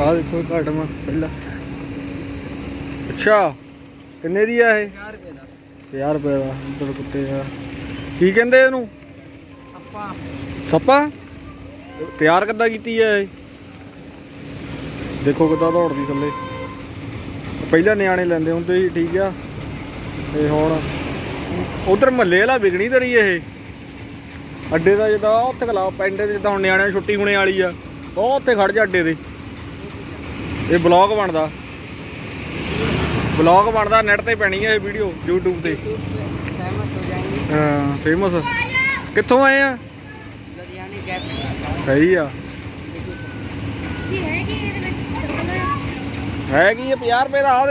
ਆਹ ਦੇਖੋ ਘਟਮਾ ਪਹਿਲਾਂ। ਅੱਛਾ ਕਿੰਨੇ ਦੀ ਆ ਇਹ? 50 ਰੁਪਏ 50 ਰੁਪਏ ਦਾ ਦਾ ਅੰਦਰ ਕੁੱਤੇ ਆ ਕੀ ਕਹਿੰਦੇ ਇਹਨੂੰ? ਆਪਾਂ ਸੱਪਾ? ਤਿਆਰ ਕਿੱਦਾਂ ਕੀਤੀ ਆ ਇਹ? ਦੇਖੋ ਕਿੱਦਾਂ ਦੌੜਦੀ ਥੱਲੇ। ਪਹਿਲਾਂ ਨਿਆਣੇ ਲੈਂਦੇ ਹੁੰਦੇ ਸੀ ਠੀਕ ਆ। ਤੇ ਹੁਣ ਉਧਰ ਮੱਲੇ ਵਾਲਾ ਵਿਗਣੀ ਤਰੀ ਇਹ। ਅੱਡੇ ਦਾ ਜਿੱਦਾਂ ਉੱਥੇ ਖਲਾ ਪਿੰਡ ਦੇ ਜਿੱਦਾਂ ਹੁਣ ਨਿਆਣਿਆਂ ਦੀ ਛੁੱਟੀ ਹੋਣੇ ਵਾਲੀ ਆ ਉਹ ਉੱਥੇ ਖੜ ਜਾ ਅੱਡੇ ਦੇ। ਇਹ ਬਲੌਗ ਬਣਦਾ। ਬਲੌਗ ਬਣਦਾ ਨੈਟ ਤੇ ਪੈਣੀ ਹੈ ਇਹ ਵੀਡੀਓ YouTube ਤੇ। ਫੇਮਸ ਹੋ ਜਾਏਗੀ ਹਾਂ ਫੇਮਸ ਕਿੱਥੋਂ ਆਏ ਆ? ਲੁਧਿਆਣੇ ਗੈਸ ਸਹੀ ਆ। ਕੀ ਹੈ ਕਿ ਇਹਦੇ ਵਿੱਚ ਹੈ ਕਿ 50 ਰੁਪਏ ਦਾ? ਆਹ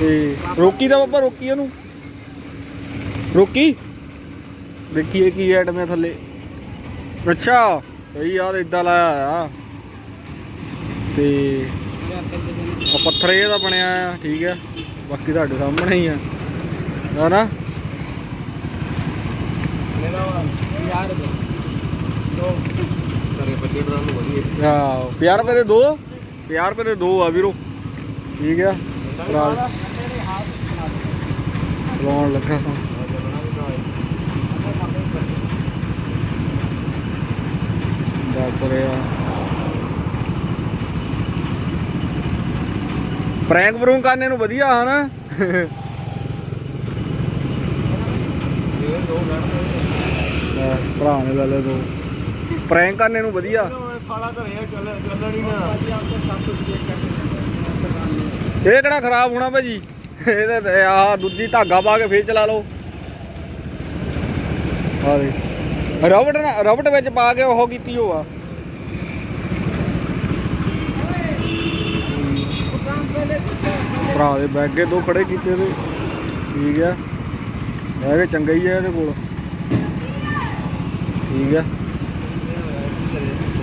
ਤੇ ਰੋਕੀ ਦਾ ਬਾਬਾ, ਰੋਕੀ ਉਹਨੂੰ। ਰੋਕੀ? ਦੇਖੀਏ ਕੀ ਐਟਮ ਹੈ ਥੱਲੇ। ਅੱਛਾ, ਸਹੀ ਆ ਇਦਾਂ ਲਾਇਆ ਆ ਤੇ ਪੱਥਰ ਇਹ ਦਾ ਬਣਿਆ ਆ, ਠੀਕ ਆ। ਬਾਕੀ ਤੁਹਾਡੇ ਸਾਹਮਣੇ ਹੀ ਆ। ਹਨਾ ਪਿਆਰ ਰੁਪਏ ਦੇ ਦੋ। ਪਿਆਰ ਰੁਪਏ ਦੇ ਦੋ ਆ ਵੀਰੋ। ਠੀਕ ਆ। ਲਾਉਣ ਲੱਗਾ। ਦੱਸ ਰਿਹਾ। ਪ੍ਰੈਂਕ ਬਰੂੰਕ ਕਰਨੇ ਨੂੰ ਵਧੀਆ, ਹਨਾ? ਭਰਾ ਨੇ ਲੈ ਲੈ ਦੋ। ਪ੍ਰੈਂਕ ਕਰਨੇ ਨੂੰ ਵਧੀਆ। ਸਾਲਾ ਘਰੇ ਚੱਲ ਚੱਲਣ ਹੀ ਨਾ ਇਹ ਕਿਹੜਾ ਖਰਾਬ ਹੋਣਾ ਭਾਜੀ? ਇਹਦੇ ਤੇ ਆਹ ਦੂਜੀ ਧਾਗਾ ਪਾ ਕੇ ਫੇਰ ਚਲਾ ਲਓ। ਆ ਦੇ ਰਬਟ ਨਾ ਰਬਟ ਵਿੱਚ ਪਾ ਕੇ ਉਹ ਕੀਤੀ ਹੋ ਭਰਾ ਦੇ ਬੈਗੇ ਦੋ ਖੜੇ ਕੀਤੇ ਤੇ ਠੀਕ ਆ। ਬੈਗ ਚੰਗਾ ਹੀ ਆ ਇਹਦੇ ਕੋਲ। ਠੀਕ ਆ। ਹੋ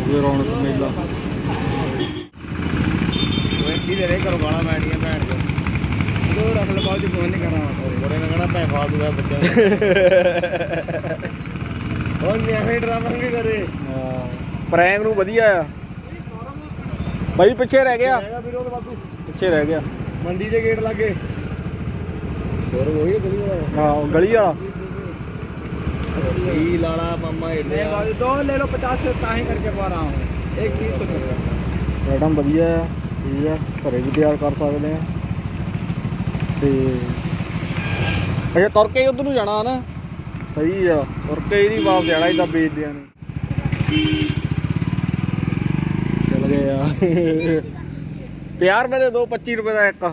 ਗਿਆ ਰੌਣਕ ਮੇਲਾ। ਕੀ ਦੇ ਰੇ ਕਰੋ ਗਾਣਾ ਬੈਠੀਆਂ ਭੈਣ ਚੋ ਦੋ ਰੱਖ ਲੈ ਬਾਅਦ ਚ ਫੋਨ ਨਹੀਂ ਕਰਾਂ ਬੜੇ ਨੇ ਕਹਣਾ ਪੈ ਫਾਲਤੂ ਦਾ ਬੱਚਾ ਹੋਰ ਨਿਆਣੇ ਡਰਾਮਾ ਕੀ ਕਰੇ। ਪ੍ਰੈਂਕ ਨੂੰ ਵਧੀਆ ਆ। ਭਾਈ ਪਿੱਛੇ ਰਹਿ ਗਿਆ। ਪਿੱਛੇ ਰਹਿ ਗਿਆ। ਮੰਡੀ ਦੇ ਗੇਟ ਲੱਗੇ ਹੋਰ ਉਹੀ ਗਲੀ ਵਾਲਾ ਹਾਂ ਉਹ ਗਲੀ ਵਾਲਾ ई लाड़ा मम्मा इडले दो ले लो पचास से ताही करके पा रहा हूँ एक बीस रुपये का ਮੈਡਮ ਵਧੀਆ ਆ ਠੀਕ ਆ ਘਰੇ ਵੀ ਤਿਆਰ ਕਰ ਸਕਦੇ ਆ ਤੇ ਅੱਛਾ ਤੁਰ ਕੇ ਉਧਰ ਨੂੰ ਜਾਣਾ ਨਾ ਸਹੀ ਆ ਤੁਰ ਕੇ ਹੀ ਨਹੀਂ ਵਾਪਸ ਜਾਣਾ ਇਹਦਾ ਵੇਚਦੇ ਆ ਨੇ ਚਲ ਗਏ ਆ 50 ਰੁਪਏ ਦੇ ਦੋ 25 ਰੁਪਏ ਦਾ ਇੱਕ।